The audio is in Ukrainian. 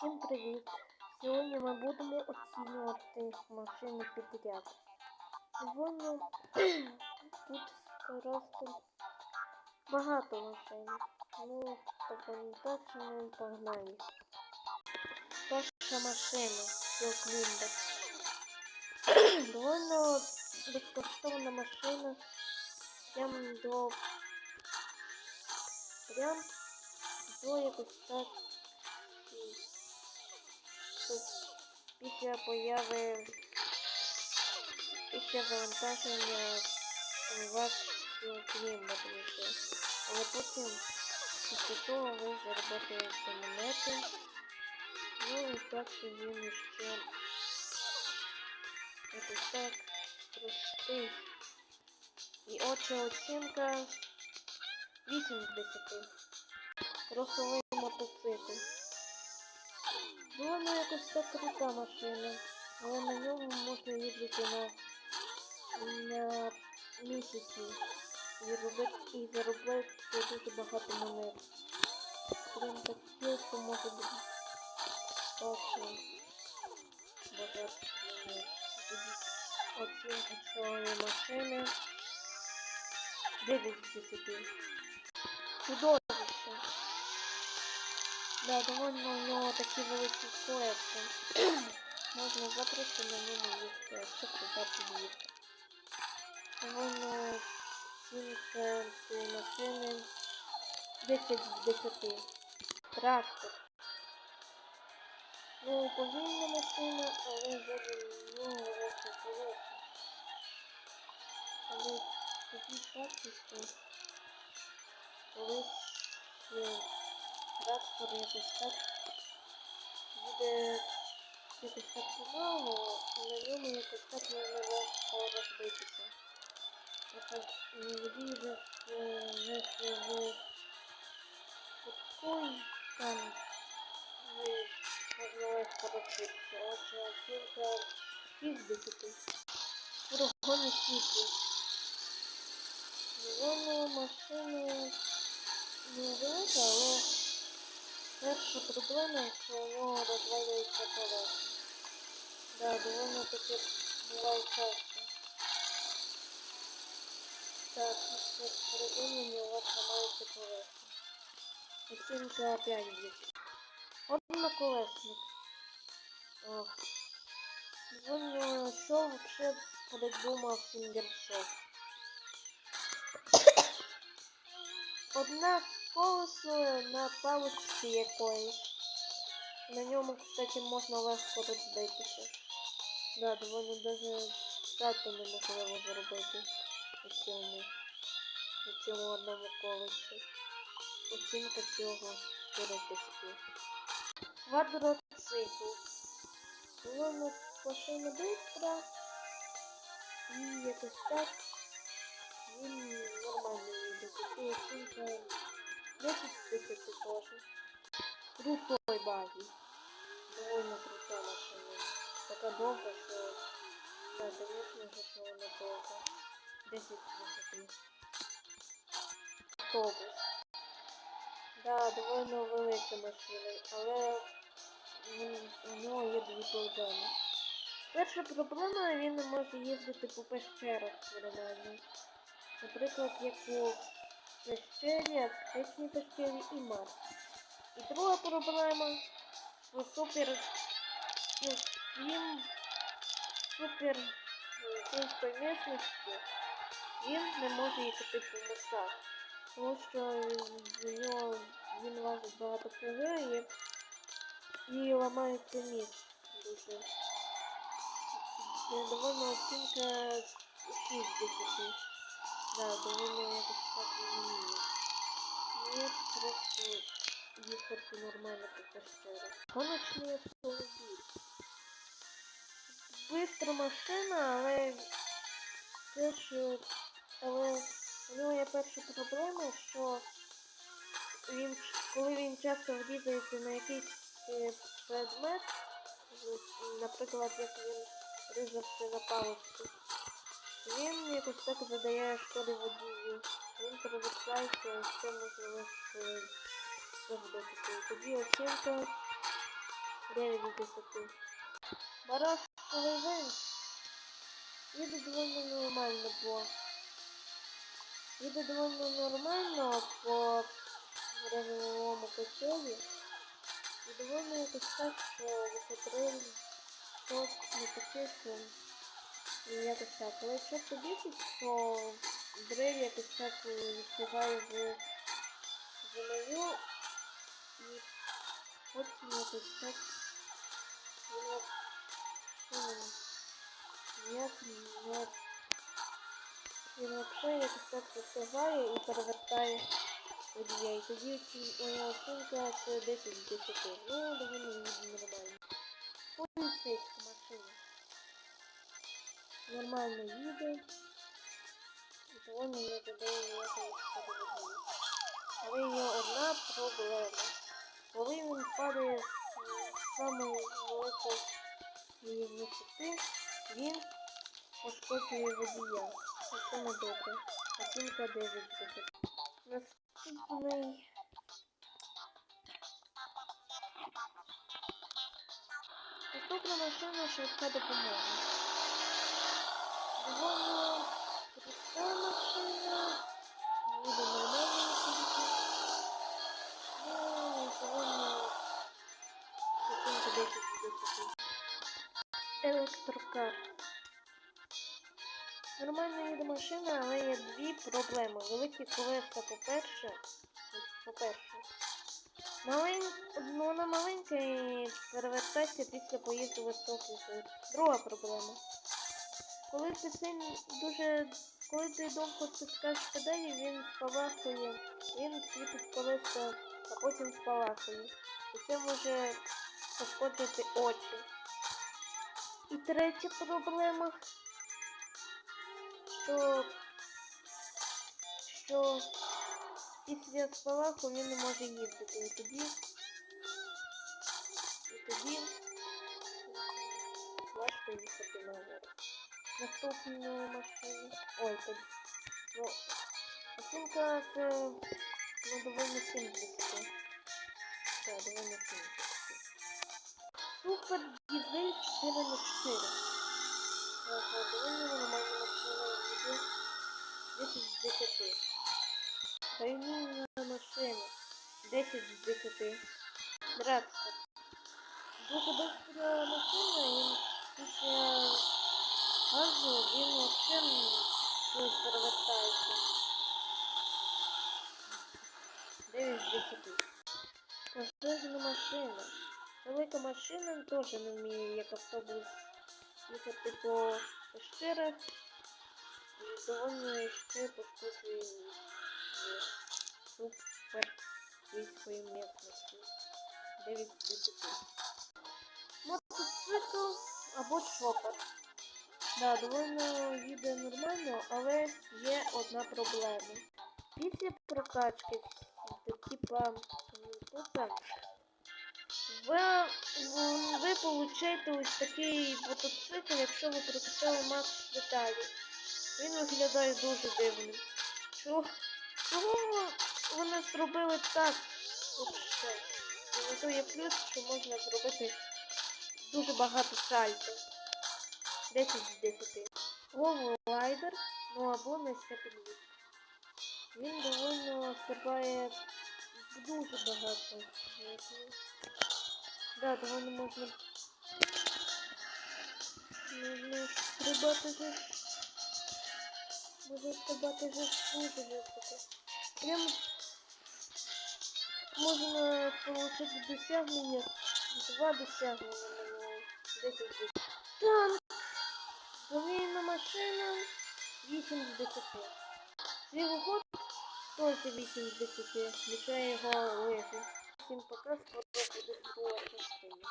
Всім привіт! Сьогодні ми будемо оцінювати машини підряд. Воно тут просто багато машин. Ну, так ми погнали. Перша машина Клімбер. Довольно безкоштовна машина. Прям до прям до якось так. тут Після появи після завантаження у вас клімат вийде. Але потім після того ви заработаєте монети. Ну і так він ще якось так простий. І отже оцінка 8 з 10. Росовий мотоцикл. Воно якось так крута машина, але на ньому можна їздити на, на місяці і робити і заробити дуже багато монет. Прям таке, що може бути так що багато монет. Оцінка цієї машини 9 з 10. Чудовище. Да, довольно у нього такі великі колеса. Можна запросто на ньому їхати, якщо туди під'їхати. Довольно оцінка цієї машини 10 з 10. Трактор. Ну, повільна машина, але ззаду нього великі колеса. Але такі факти, що колись е, трактор якось так буде якось так помало, і на ньому якось так легко розбитися. Просто водій вже вже в такий там ви можна легко розбитися. Отже, оцінка 6 10. Фургони світлі. Воно машини не велика, але перша проблема, що воно розвалюється колеса. Да, довольно таки буває часто. Так, після перегонення у вас ламаються колеса. Оцінка 5 10. Одноколесник. Ох. Воно що вообще придумав Фінгерсофт? Одна колесо на паличці якоїсь. На ньому, кстати, можна легко розбитися. Да, доволі даже стати неможливо зробити у цьому, у цьому одному колесі. Оцінка цього 4 тисячі. Квадроцикл. Довольно машина бистра. І якось так. Він нормально їде. Такі оцінка 10 тисяч теж. Крутой баги. Довольно крута машина. Така довга, що да, конечно же, що вона довга. 10 з 10. Автобус. Да, довольно велика машина, але у нього є дві проблеми. Перша проблема, він не може їздити по пещерах нормально. Наприклад, як у пещері, аптечній пещері і Марс. І друга проблема в супер ну, він супер е, сільської місності він не може їхати по мостах. Тому що в нього він важить багато кг і ламається міст дуже. Е, Довольно оцінка 6 з 10. Да, довольно якось так не. Нет, просто їхати нормально по пещерах. Гоночний автомобіль. Бистра машина, але е, але у нього є перша проблема, що він, коли він часто врізається на якийсь е, предмет, наприклад, як він ризався на паличку, він якось так задає шкоди водію. Він перевертається, ще може легко розбитися. Тоді оцінка 9 з 10. Бараш Вейн їде доволі нормально по. Їде доволі нормально по ревеловому котелі. І доволі якось так, що висотрин тот не що і якось так. Але якщо побісить, то дрель якось так відстигає в землю і потім якось так воно ніяк не він взагалі якось так застигає і перевертає водія. І тоді моя оцінка це 10 з 10. Ну, доволі нормально. Поліцейська. Нормально їде. І доволі не додає ніякої водію. Але є одна проблема. Коли він падає з самої великої висоти, він пошкоджує водія. Це не добре. Оцінка 9 буде. Наступний. Наступна машина швидка допомога. Довольно проста машина. Буде нормально сидіти. Довольно оцінка 10 з 10. Електрокар. Нормально їде машина, але є дві проблеми. Великі колеса, по-перше. По-перше. Ну, Вона маленька і перевертається після поїзду високий жир. Друга проблема. Коли ти сильно дуже. Коли ти довго стискаєш педалі, він спалахує. Він світить колеса, а потім спалахує. І це може пошкодити очі. І третя проблема, що, що після спалаху він не може їздити. І тоді, і тоді важко їхати на гору. Наступну машину. Ой, тоді. Ну, оцінка це ну, доволі 70. Так, доволі 70. Супер дизель 4 на 4. Ага, довольно нормальна машина. 10 з 10. Тройная машина 10 з 10. Дракстер. Дуже быстра машина, і після газу він взагалі щось перевертається. 9 з 10. Пожежна машина. Велика машина теж не вміє, як автобус, їхати по пещерах. І доволі ще пошкоджує в супер сільської місності. 9 з 10. Мотоцикл або чопер. Да, довольно їде нормально, але є одна проблема. Після прокачки, типа, ви, ви получаєте ось такий мотоцикл, якщо ви прокачали макс деталі. Він виглядає дуже дивним. Чого, вони зробили так? І є плюс, що можна зробити дуже багато сальто. 10 з 10. Лайдер, ну або низька підвізка. Він довольно стрибає дуже багато. Да, довольно можна. Можна стрибати же. Можна стрибати же дуже високо. Прям можна отримати досягнення. Два досягнення на нього. 10 10. Танк. Повільна машина. 8 з 10. Снігоход теж 8 з 10. Мішає його лижі. Всім пока, скоро буде друга частина.